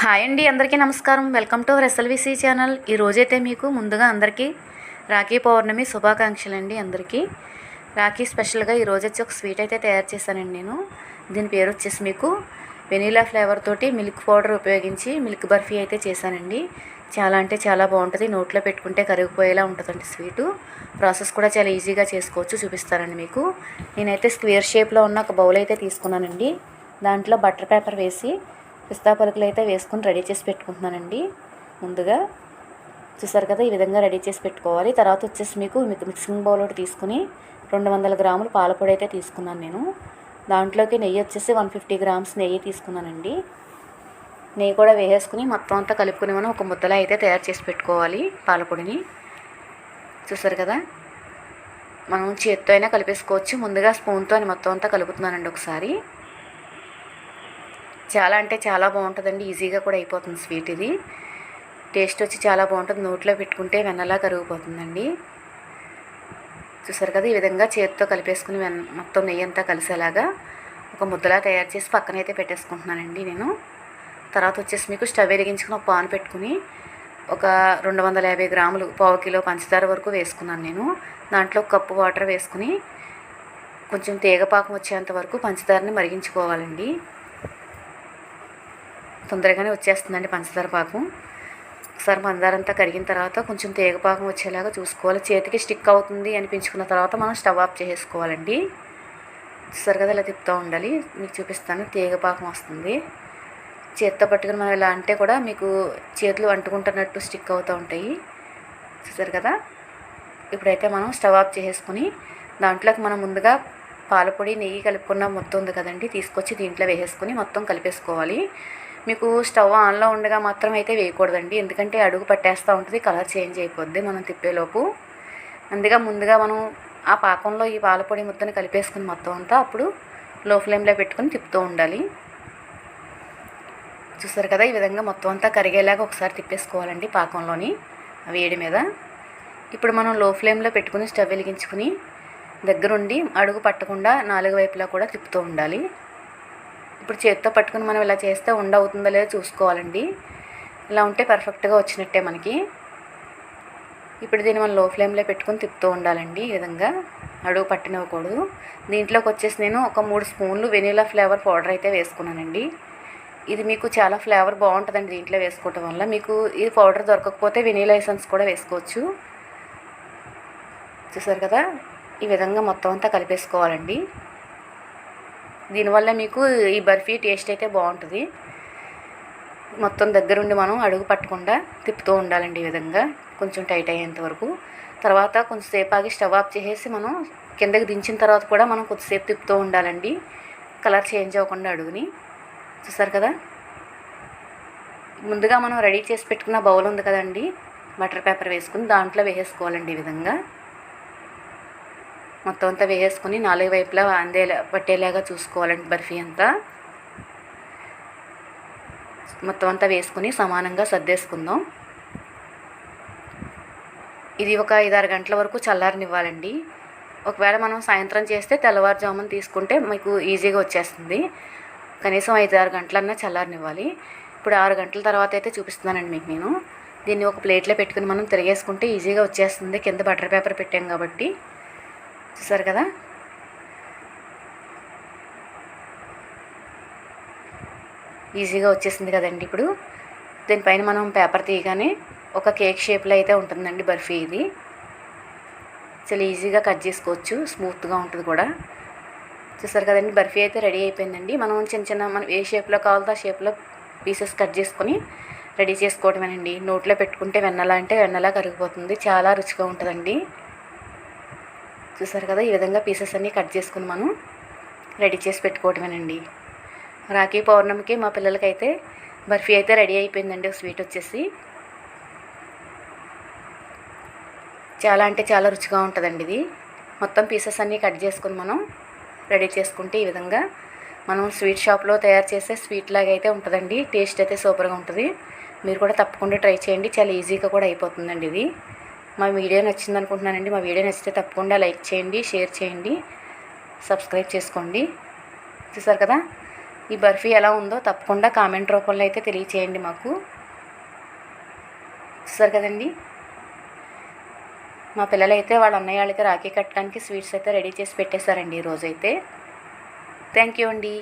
Hi అండి అందరికీ నమస్కారం. Welcome to SLVC channel. ఈ రోజైతే మీకు ముందుగా అందరికీ రాఖీ పౌర్ణమి శుభాకాంక్షలు అండి అందరికీ. రాఖీ స్పెషల్గా ఈ రోజు వచ్చి ఒక స్వీట్ అయితే తయారు చేశానండి నేను. దీని పేరు వచ్చేసి మీకు వెనీలా ఫ్లేవర్ తోటి మిల్క్ పౌడర్ ఉపయోగించి మిల్క్ బర్ఫీ అయితే చేశానండి. చాలా అంటే చాలా బాగుంటుంది. నోట్లో పెట్టుకుంటే కరిగిపోయేలా ఉంటుందండి స్వీటు. ప్రాసెస్ కూడా చాలా ఈజీగా చేసుకోవచ్చు చూపిస్తానండి మీకు. నేనైతే స్క్వేర్ షేప్లో ఉన్న ఒక బౌల్ అయితే తీసుకున్నానండి. దాంట్లో బటర్ పేపర్ వేసి పిస్తా పలుకులు అయితే వేసుకొని రెడీ చేసి పెట్టుకుంటున్నానండి. ముందుగా చూసారు కదా ఈ విధంగా రెడీ చేసి పెట్టుకోవాలి. తర్వాత వచ్చేసి మీకు మీకు మిక్సింగ్ బౌల్ ఒకటి తీసుకుని రెండు వందల గ్రాములు పాలపొడి అయితే తీసుకున్నాను నేను. దాంట్లోకి నెయ్యి వచ్చేసి వన్ ఫిఫ్టీ గ్రామ్స్ నెయ్యి తీసుకున్నానండి. నెయ్యి కూడా వేసేసుకుని మొత్తం అంతా కలుపుకుని మనం ఒక ముద్దలా అయితే తయారు చేసి పెట్టుకోవాలి పాలపొడిని. చూసారు కదా మనం చేత్తో అయినా కలిపేసుకోవచ్చు. ముందుగా స్పూన్తో మొత్తం అంతా కలుపుతున్నానండి ఒకసారి. చాలా అంటే చాలా బాగుంటుందండి. ఈజీగా కూడా అయిపోతుంది స్వీట్ ఇది. టేస్ట్ వచ్చి చాలా బాగుంటుంది. నోట్లో పెట్టుకుంటే వెన్నలా కరిగిపోతుందండి. చూసారు కదా ఈ విధంగా చేతితో కలిపేసుకుని వెన్న మొత్తం నెయ్యి అంతా కలిసేలాగా ఒక ముద్దలా తయారు చేసి పక్కనైతే పెట్టేసుకుంటున్నానండి నేను. తర్వాత వచ్చేసి మీకు స్టవ్ వెలిగించుకుని ఒక పాన్ పెట్టుకుని ఒక రెండు వందల యాభై గ్రాములు పావు కిలో పంచదార వరకు వేసుకున్నాను నేను. దాంట్లో ఒక కప్పు వాటర్ వేసుకుని కొంచెం తీగపాకం వచ్చేంత వరకు పంచదారని మరిగించుకోవాలండి. తొందరగానే వచ్చేస్తుందండి పంచదార పాకం. ఒకసారి పంచదార అంతా కరిగిన తర్వాత కొంచెం తీగపాకం వచ్చేలాగా చూసుకోవాలి. చేతికి స్టిక్ అవుతుంది అనిపించుకున్న తర్వాత మనం స్టవ్ ఆఫ్ చేసుకోవాలండి చూసారు కదా ఇలా తిప్పుతూ ఉండాలి. మీకు చూపిస్తాను తీగపాకం వస్తుంది. చేత్తో పట్టుకుని మనం ఇలా అంటే కూడా మీకు చేతులు అంటుకుంటున్నట్టు స్టిక్ అవుతూ ఉంటాయి. చూసారు కదా? ఇప్పుడైతే మనం స్టవ్ ఆఫ్ చేసుకుని దాంట్లోకి మనం ముందుగా పాలపొడి నెయ్యి కలుపుకున్న మొత్తం ఉంది కదండి తీసుకొచ్చి దీంట్లో వేసేసుకుని మొత్తం కలిపేసుకోవాలి. మీకు స్టవ్ ఆన్లో ఉండగా మాత్రం అయితే వేయకూడదండి. ఎందుకంటే అడుగు పట్టేస్తూ ఉంటుంది కలర్ చేంజ్ అయిపోద్ది మనం తిప్పేలోపు. అందుగా ముందుగా మనం ఆ పాకంలో ఈ పాలపొడి ముద్దని కలిపేసుకుని మొత్తం అంతా అప్పుడు లో ఫ్లేమ్లో పెట్టుకుని తిప్పుతూ ఉండాలి. చూసారు కదా ఈ విధంగా మొత్తం అంతా కరిగేలాగా ఒకసారి తిప్పేసుకోవాలండి పాకంలోని వేడి మీద. ఇప్పుడు మనం లో ఫ్లేమ్లో పెట్టుకుని స్టవ్ వెలిగించుకుని దగ్గరుండి అడుగు పట్టకుండా నాలుగు వైపులా కూడా తిప్పుతూ ఉండాలి. ఇప్పుడు చేతితో పట్టుకుని మనం ఇలా చేస్తే ఉండవుతుందో లేదో చూసుకోవాలండి. ఇలా ఉంటే పర్ఫెక్ట్గా వచ్చినట్టే మనకి. ఇప్పుడు దీన్ని మనం లో ఫ్లేమ్లో పెట్టుకుని తిప్పుతూ ఉండాలండి ఈ విధంగా. అడుగు పట్టినవ్వకూడదు. దీంట్లోకి వచ్చేసి నేను ఒక మూడు స్పూన్లు వెనీలా ఫ్లేవర్ పౌడర్ అయితే వేసుకున్నానండి. ఇది మీకు చాలా ఫ్లేవర్ బాగుంటుందండి దీంట్లో వేసుకోవటం వల్ల. మీకు ఈ పౌడర్ దొరకకపోతే వెనీలా ఎసెన్స్ కూడా వేసుకోవచ్చు. చూసారు కదా? ఈ విధంగా మొత్తం అంతా కలిపేసుకోవాలండి. దీనివల్ల మీకు ఈ బర్ఫీ టేస్ట్ అయితే బాగుంటుంది. మొత్తం దగ్గరుండి మనం అడుగు పట్టకుండా తిప్పుతూ ఉండాలండి ఈ విధంగా. కొంచెం టైట్ అయ్యేంత వరకు. తర్వాత కొంచెంసేపు ఆగి స్టవ్ ఆఫ్ చేసేసి మనం కిందకి దించిన తర్వాత కూడా మనం కొద్దిసేపు తిప్పుతూ ఉండాలండి. కలర్ చేంజ్ అవ్వకుండా అడుగుని. చూసారు కదా? ముందుగా మనం రెడీ చేసి పెట్టుకున్న బౌల్ ఉంది కదండి. బటర్ పేపర్ వేసుకుని దాంట్లో వేసేసుకోవాలండి ఈ విధంగా. మొత్తం అంతా వేసేసుకొని నాలుగు వైపులా అందేలా పట్టేలాగా చూసుకోవాలండి బర్ఫీ అంతా. మొత్తం అంతా వేసుకుని సమానంగా సర్దేసుకుందాం. ఇది ఒక ఐదారు గంటల వరకు చల్లారనివ్వాలండి. ఒకవేళ మనం సాయంత్రం చేస్తే తెల్లవారుజామున తీసుకుంటే మీకు ఈజీగా వచ్చేస్తుంది. కనీసం ఐదు ఆరు గంటలన్నా చల్లారనివ్వాలి. ఇప్పుడు ఆరు గంటల తర్వాత అయితే చూపిస్తున్నానండి మీకు నేను. దీన్ని ఒక ప్లేట్లో పెట్టుకుని మనం తిరిగేసుకుంటే ఈజీగా వచ్చేస్తుంది. కింద బటర్ పేపర్ పెట్టాం కాబట్టి. చూసారు కదా? ఈజీగా వచ్చేసింది కదండి ఇప్పుడు. దీనిపైన మనం పేపర్ తీయగానే ఒక కేక్ షేప్లో అయితే ఉంటుందండి బర్ఫీ ఇది. చాలా ఈజీగా కట్ చేసుకోవచ్చు స్మూత్గా ఉంటుంది కూడా. చూసారు కదండి బర్ఫీ అయితే రెడీ అయిపోయిందండి. మనం చిన్న చిన్న మనం ఏ షేప్లో కావాలో ఆ షేప్లో పీసెస్ కట్ చేసుకొని రెడీ చేసుకోవటమేనండి. నోట్లో పెట్టుకుంటే వెన్నలా అంటే వెన్నలా కరిగిపోతుంది. చాలా రుచిగా ఉంటుందండి. చూసారు కదా ఈ విధంగా పీసెస్ అన్నీ కట్ చేసుకుని మనం రెడీ చేసి పెట్టుకోవటమేనండి. రాఖీ పౌర్ణమికి మా పిల్లలకైతే బర్ఫీ అయితే రెడీ అయిపోయిందండి స్వీట్ వచ్చేసి. చాలా అంటే చాలా రుచిగా ఉంటుందండి ఇది. మొత్తం పీసెస్ అన్నీ కట్ చేసుకుని మనం రెడీ చేసుకుంటే ఈ విధంగా మనం స్వీట్ షాప్లో తయారు చేసే స్వీట్ లాగా అయితే ఉంటుందండి. టేస్ట్ అయితే సూపర్గా ఉంటుంది. మీరు కూడా తప్పకుండా ట్రై చేయండి. చాలా ఈజీగా కూడా అయిపోతుందండి ఇది. మా వీడియో నచ్చింది అనుకుంటున్నానండి. మా వీడియో నచ్చితే తప్పకుండా లైక్ చేయండి షేర్ చేయండి సబ్స్క్రైబ్ చేసుకోండి. చూసారు కదా? ఈ బర్ఫీ ఎలా ఉందో తప్పకుండా కామెంట్ రూపంలో అయితే తెలియచేయండి మాకు. చూసారు కదండి? మా పిల్లలైతే వాళ్ళ అన్నయ్య వాళ్ళకి రాఖీ కట్టడానికి స్వీట్స్ అయితే రెడీ చేసి పెట్టేశారండి ఈరోజైతే. థ్యాంక్ యూ అండి.